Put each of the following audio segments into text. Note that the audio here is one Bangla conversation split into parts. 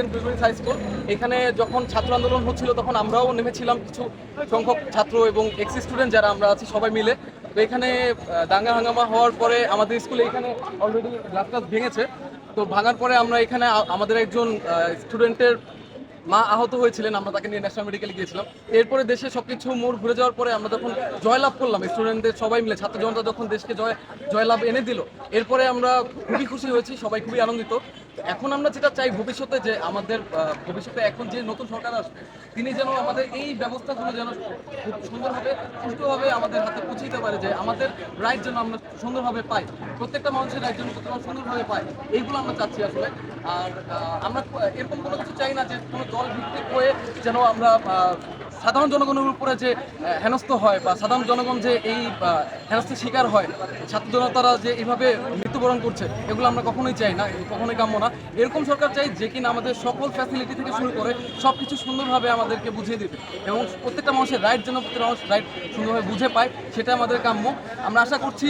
Saint high school. এখানে যখন ছাত্র আন্দোলন হচ্ছিল, তখন আমরাও নেমেছিলাম কিছু সংখ্যক ছাত্র এবং এক্স স্টুডেন্ট যারা আমরা আছি সবাই মিলে। তো এখানে দাঙ্গা হাঙ্গামা হওয়ার পরে আমাদের স্কুলে এখানে অলরেডি টাস ভেঙেছে। তো ভাঙার পরে আমরা এখানে আমাদের একজন স্টুডেন্টের মা আহত হয়েছিলেন, আমরা তাকে নিয়ে ন্যাশনাল মেডিকেলে গিয়েছিলাম। এরপরে দেশে সবকিছু মোড় ঘুরে যাওয়ার পরে আমরা যখন জয়লাভ করলাম স্টুডেন্টদের সবাই মিলে ছাত্র জনতা যখন দেশকে জয়, জয়লাভ এনে দিল, এরপরে আমরা খুবই খুশি হয়েছি, সবাই খুবই আনন্দিত। এখন আমরা যেটা চাই ভবিষ্যতে যে আমাদের ভবিষ্যতে এখন যে নতুন সরকার আসবে, তিনি যেন আমাদের এই ব্যবস্থাগুলো যেন খুব সুন্দরভাবে, সুষ্ঠুভাবে আমাদের হাতে পৌঁছে দিতে পারে, যে আমাদের রাইট যেন আমরা সুন্দরভাবে পাই, প্রত্যেকটা মানুষের রাইট যেন সুন্দরভাবে পাই এইগুলো আমরা চাচ্ছি আসলে। আর আমরা এরকম কোনো কিছু চাই না যে কোনো দল ভিত্তিক হয়ে যেন আমরা সাধারণ জনগণের উপরে যে হেনস্থ হয় বা সাধারণ জনগণ যে এই হেনস্থের শিকার হয়, ছাত্র জনতারা যে এইভাবে মৃত্যুবরণ করছে, এগুলো আমরা কখনোই চাই না কখনোই কাম্য না। এরকম সরকার চাই যে কিনা আমাদের সকল ফ্যাসিলিটি থেকে শুরু করে সব কিছু সুন্দরভাবে আমাদেরকে বুঝিয়ে দেবে এবং প্রত্যেকটা মানুষের রাইট যেন প্রত্যেকটা মানুষ রাইট সুন্দরভাবে বুঝে পায়, সেটা আমাদের কাম্য। আমরা আশা করছি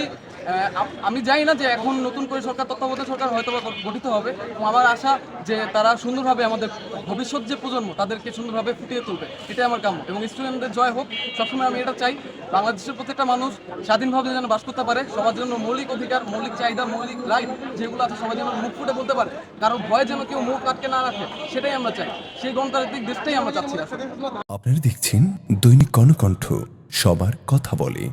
আম- জানি না যে এখন নতুন করে সরকার, তত্ত্বাবধায়ক সরকার হয়তো বা গঠিত হবে। এবং আমার আশা যে তারা সুন্দরভাবে আমাদের ভবিষ্যৎ যে প্রজন্ম, তাদেরকে সুন্দরভাবে ফুটিয়ে তুলবে। এটাই আমার কাম্য। এবং স্টুডেন্টদের জয় হোক। সবসময় আমি এটা চাই, বাংলাদেশের প্রত্যেকটা মানুষ স্বাধীনভাবে যেন বাস করতে পারে, সবার জন্য মৌলিক অধিকার, মৌলিক চাহিদা, মৌলিক রাইট যেগুলো আছে, সবার জন্য মুখ ফুটে বলতে পারে। কারণ ভয়ে যেন কেউ মুখ আটকে না রাখে, সেটাই আমরা চাই। সেই গণতান্ত্রিক দেশটাই আমরা চাচ্ছি আপনারা দেখছেন দৈনিক কর্ণকণ্ঠ, সবার কথা বলে।